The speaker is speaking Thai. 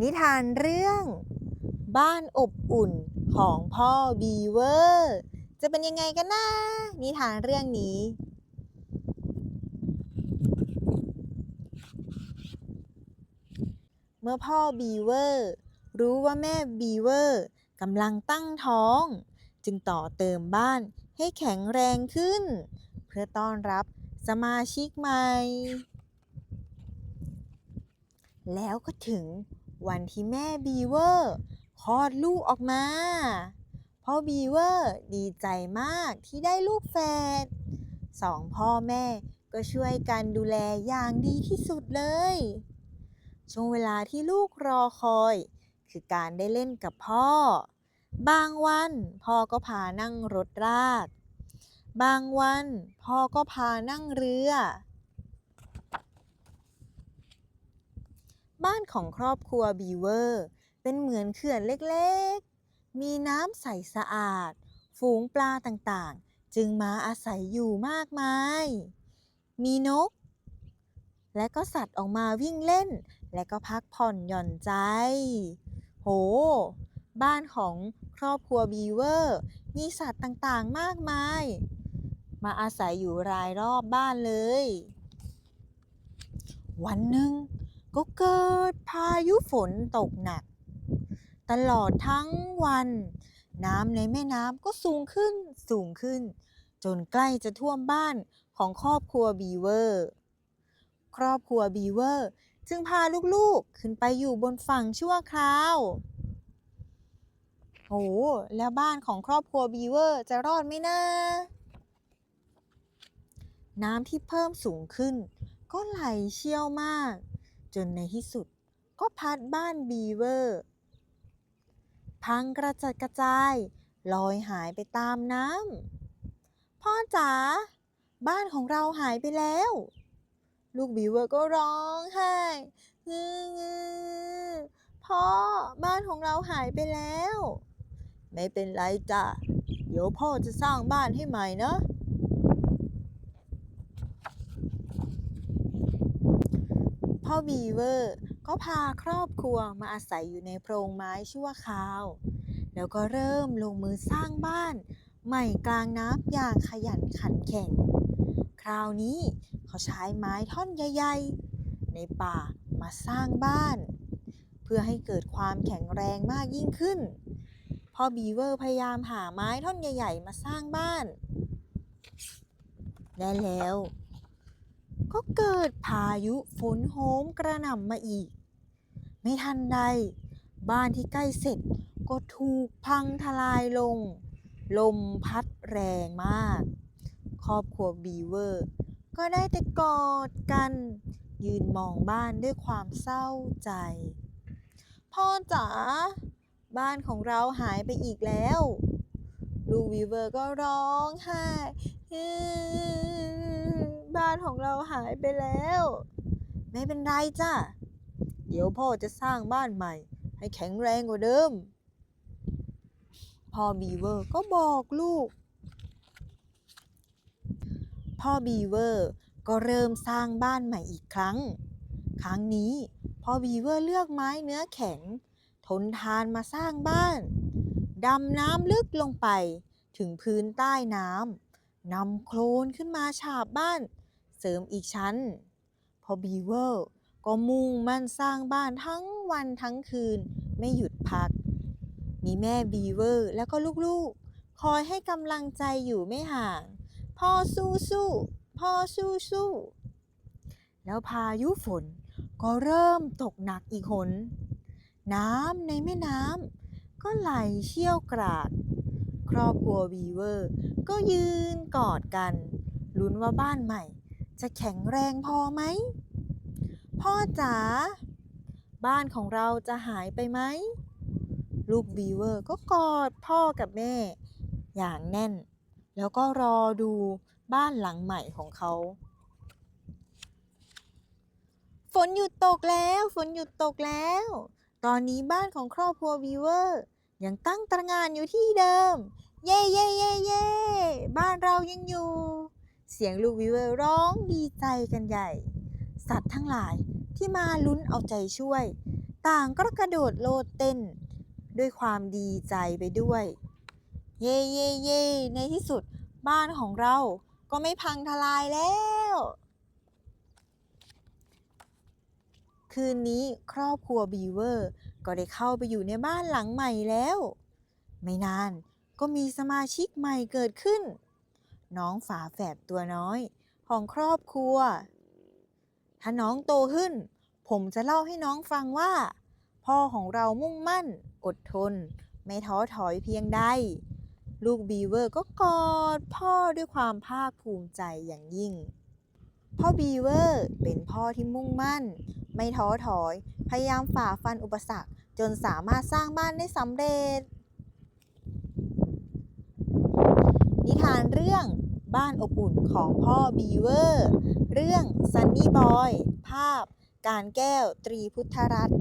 นิทานเรื่อง บ้านอบอุ่นของพ่อบีเวอร์ จะเป็นยังไงกันนะ นิทานเรื่องนี้ เมื่อพ่อบีเวอร์ รู้ว่าแม่บีเวอร์กำลังตั้งท้อง จึงต่อเติมบ้านให้แข็งแรงขึ้น เพื่อต้อนรับสมาชิกใหม่ แล้วก็ถึง วันที่แม่บีเวอร์คลอดลูกออกมา พ่อบีเวอร์ดีใจมากที่ได้ลูกแฝดสองพ่อแม่ก็ช่วยกันดูแลอย่างดีที่สุดเลย ช่วงเวลาที่ลูกรอคอย คือการได้เล่นกับพ่อ บางวันพ่อก็พานั่งรถราก บางวันพ่อก็พานั่งเรือ บ้านของครอบครัวบีเวอร์ เป็นเหมือนเขื่อนเล็กๆ มีน้ำใสสะอาด ฝูงปลาต่างๆ จึงมาอาศัยอยู่มากมาย มีนก และก็สัตว์ออกมาวิ่งเล่น และก็พักผ่อนหย่อนใจ โห บ้านของครอบครัวบีเวอร์ มีสัตว์ต่างๆ มากมาย มาอาศัยอยู่รายรอบบ้านเลย วันหนึ่ง ก็เกิดพายุฝนตกหนัก ตลอดทั้งวัน น้ำในแม่น้ำก็สูงขึ้นสูงขึ้น จนใกล้จะท่วมบ้านของครอบครัวบีเวอร์ ครอบครัวบีเวอร์จึงพาลูกๆขึ้นไปอยู่บนฝั่งชั่วคราวโอ้แล้วบ้านของครอบครัวบีเวอร์จะรอดไหมนะ น้ำที่เพิ่มสูงขึ้น ก็ไหลเชี่ยวมาก จนในที่สุดก็พัดบ้านบีเวอร์ พังกระจัดกระจาย ลอยหายไปตามน้ำพ่อจ๋าบ้านของเราหายไปแล้ว ลูกบีเวอร์ก็ร้องไห้งืองือพ่อบ้านของเราหายไปแล้ว ไม่เป็นไรจ้ะเดี๋ยวพ่อจะสร้างบ้านให้ใหม่นะ พ่อบีเวอร์ก็พาครอบครัวมาอาศัยอยู่ในโพรงไม้ชั่วคราว แล้วก็เริ่มลงมือสร้างบ้าน ใหม่กลางน้ำอย่างขยันขันแข็ง คราวนี้เขาใช้ไม้ท่อนใหญ่ๆ ในป่ามาสร้างบ้าน เพื่อให้เกิดความแข็งแรงมากยิ่งขึ้น พ่อบีเวอร์พยายามหาไม้ท่อนใหญ่ ๆ มาสร้างบ้าน และแล้ว ก็เกิดพายุฝนโหมกระหน่ำมาอีก ไม่ทันใด บ้านที่ใกล้เสร็จก็ถูกพังทลายลง ลมพัดแรงมาก ครอบครัวบีเวอร์ ก็ได้แต่กอดกัน ยืนมองบ้านด้วยความเศร้าใจ พ่อจ๋าบ้านของเราหายไปอีกแล้ว ลูกวีเวอร์ก็ร้องไห้ ของเราหายไปแล้ว ไม่เป็นไรจ้ะเดี๋ยวพ่อจะสร้างบ้านใหม่ ให้แข็งแรงกว่าเดิม พ่อบีเวอร์ก็บอกลูก พ่อบีเวอร์ก็เริ่มสร้างบ้านใหม่อีกครั้ง ครั้งนี้พ่อบีเวอร์เลือกไม้เนื้อแข็ง ทนทานมาสร้างบ้าน ดำน้ำลึกลงไปถึงพื้นใต้น้ำนำโคลนขึ้นมาฉาบบ้าน เสริมอีกชั้น พอบีเวอร์ก็มุ่งมั่นสร้างบ้านทั้งวันทั้งคืนไม่หยุดพัก มีแม่บีเวอร์แล้วก็ลูกๆ คอยให้กำลังใจอยู่ไม่ห่าง พ่อสู้สู้พ่อสู้สู้แล้วพายุฝนก็เริ่มตกหนักอีกหน น้ำในแม่น้ำก็ไหลเชี่ยวกราก ครอบครัวบีเวอร์ ก็ยืนกอดกัน ลุ้นว่าบ้านใหม่ จะแข็งแรงพอไหม พ่อจ๋า บ้านของเราจะหายไปไหม ลูกบีเวอร์ก็กอดพ่อกับแม่ อย่างแน่น แล้วก็รอดูบ้านหลังใหม่ของเขา ฝนหยุดตกแล้ว ฝนหยุดตกแล้ว ตอนนี้บ้านของครอบครัวบีเวอร์ยังตั้งตระงานอยู่ที่เดิม เย่เย่เย่เย่บ้านเรายังอยู่ เสียงลูกวิเวอร์ร้องดีใจกันใหญ่ สัตว์ทั้งหลายที่มาลุ้นเอาใจช่วย ต่างก็กระโดดโลดเต้น ด้วยความดีใจไปด้วย เย่เย่เย่ในที่สุดบ้านของเราก็ไม่พังทลายแล้ว คืนนี้ครอบครัวบีเวอร์ ก็ได้เข้าไปอยู่ในบ้านหลังใหม่แล้ว ไม่นานก็มีสมาชิกใหม่เกิดขึ้น น้องฝาแฝดตัวน้อย ของครอบครัว ถ้าน้องโตขึ้น ผมจะเล่าให้น้องฟังว่า พ่อของเรามุ่งมั่น อดทน ไม่ท้อถอยเพียงใด ลูกบีเวอร์ก็กอดพ่อด้วยความภาคภูมิใจอย่างยิ่ง พ่อบีเวอร์เป็นพ่อที่มุ่งมั่น ไม่ท้อถอย พยายามฝ่าฟันอุปสรรคจนสามารถสร้างบ้านได้สำเร็จ นิทานเรื่อง บ้านอบอุ่นของพ่อบีเวอร์ เรื่องซันนี่บอย ภาพ การแก้ว ตรีพุทธรัตน์